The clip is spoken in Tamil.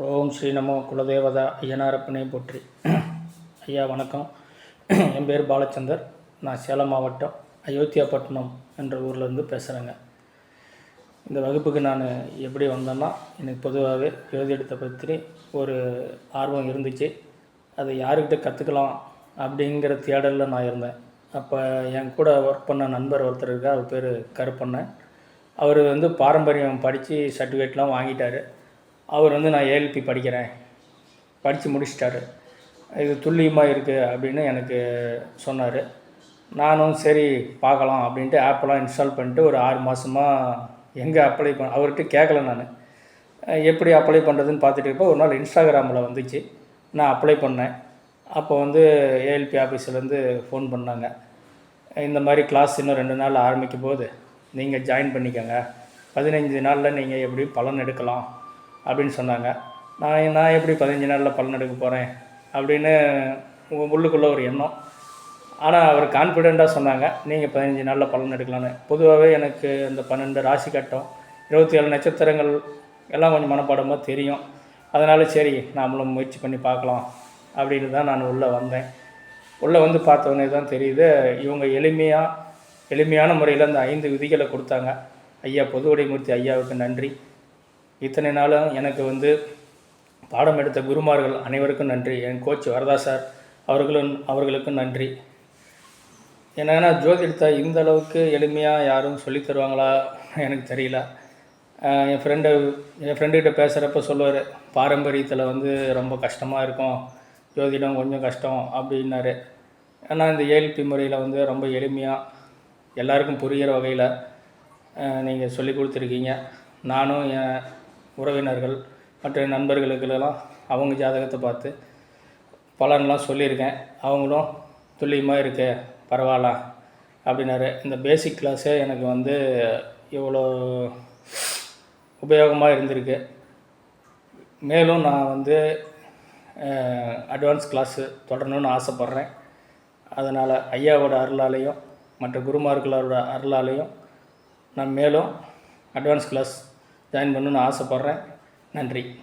ஓம் ஸ்ரீ நமோ குலதேவதா ஐயனாரப்பனே போற்றி. ஐயா வணக்கம். என் பேர் பாலச்சந்தர். நான் சேலம் மாவட்டம் அயோத்தியாப்பட்டினம் என்ற ஊர்லேருந்து பேசுகிறேங்க இந்த வகுப்புக்கு நான் எப்படி வந்தேன்னா எனக்கு பொதுவாகவே எழுதியெடுத்த பற்றி ஒரு ஆர்வம் இருந்துச்சு. அதை யாருக்கிட்ட கற்றுக்கலாம் அப்படிங்கிற தேடலில் நான் இருந்தேன். அப்போ என் கூட ஒர்க் பண்ண நண்பர் ஒருத்தர் இருக்கார் அவர் பேர் கருப்பண்ணன். அவர் வந்து பாரம்பரியம் படித்து சர்டிஃபிகேட்லாம் வாங்கிட்டார். அவர் வந்து நான் ஏஎல்பி படிக்கிறேன். படித்து முடிச்சிட்டாரு. இது துல்லியமாக இருக்குது அப்படின்னு எனக்கு சொன்னார். நானும் சரி பார்க்கலாம் அப்படின்ட்டு ஆப்பெல்லாம் இன்ஸ்டால் பண்ணிட்டு ஒரு ஆறு மாதமாக எங்கே அப்ளை பண்ண அவர்கிட்ட கேட்கல நான். எப்படி அப்ளை பண்ணுறதுன்னு பார்த்துட்டு இருப்போ ஒரு நாள் இன்ஸ்டாகிராமில் வந்துச்சு. நான் அப்ளை பண்ணேன். அப்போ வந்து ஏஎல்பி ஆஃபீஸ்லேருந்து ஃபோன் பண்ணாங்க. இந்த மாதிரி கிளாஸ் இன்னும் ரெண்டு நாள் ஆரம்பிக்கும் போது நீங்கள் ஜாயின் பண்ணிக்கோங்க. பதினஞ்சு நாளில் நீங்கள் எப்படி பலன் எடுக்கலாம். அப்படின்னு சொன்னாங்க. நான் நான் எப்படி பதினஞ்சு நாளில் பலன் எடுக்க போகிறேன் அப்படின்னு உள்ளுக்குள்ளே ஒரு எண்ணம். ஆனால் அவர் கான்ஃபிடெண்ட்டாக சொன்னாங்க. நீங்கள் பதினஞ்சு நாளில் பலன் எடுக்கலான்னு பொதுவாகவே எனக்கு இந்த பன்னெண்டு ராசி கட்டம் இருபத்தி ஏழு நட்சத்திரங்கள் எல்லாம் கொஞ்சம் மனப்பாடமாக தெரியும். அதனால் சரி நாமளும் முயற்சி பண்ணி பார்க்கலாம் அப்படின்னு தான் நான் உள்ளே வந்தேன். உள்ளே வந்து பார்த்தவொடனே தான் தெரியுது இவங்க எளிமையாக எளிமையான முறையில் அந்த ஐந்து விதிகளை கொடுத்தாங்க. ஐயா பொதுவுடைமூர்த்தி ஐயாவுக்கு நன்றி. இத்தனை நாளும் எனக்கு வந்து பாடம் எடுத்த குருமார்கள் அனைவருக்கும் நன்றி. என் கோச் வரதா சார் அவர்களும் அவர்களுக்கும் நன்றி. என்னன்னா ஜோதிடத்தை இந்த அளவுக்கு எளிமையாக யாரும் சொல்லித் தருவாங்களா? எனக்கு தெரியல. என் ஃப்ரெண்டு என் ஃப்ரெண்டுக்கிட்ட பேசுகிறப்ப சொல்லுவார் பாரம்பரியத்தில் வந்து ரொம்ப கஷ்டமாக இருக்கும். ஜோதிடம் கொஞ்சம் கஷ்டம் அப்படின்னாரு. ஆனால் இந்த ஏஎல்பி முறையில் வந்து ரொம்ப எளிமையாக எல்லாருக்கும் புரிகிற வகையில் நீங்கள் சொல்லி கொடுத்துருக்கீங்க. நானும் என் உறவினர்கள் மற்ற நண்பர்களுக்கெல்லாம் அவங்க ஜாதகத்தை பார்த்து பலன்லாம் சொல்லியிருக்கேன். அவங்களும் துல்லியமாக இருக்கு பரவாயில்ல அப்படின்னாரு. இந்த பேசிக் கிளாஸே எனக்கு வந்து இவ்வளோ உபயோகமாக இருந்திருக்கு. மேலும் நான் வந்து அட்வான்ஸ் கிளாஸு தொடரணும்னு ஆசைப்பட்றேன். அதனால் ஐயாவோட அருளாலையும் மற்ற குருமார்களோட அருளாலையும் நான் மேலும் அட்வான்ஸ் கிளாஸ் ஜாயின் பண்ணணும்னு ஆசைப்பட்றேன். நன்றி.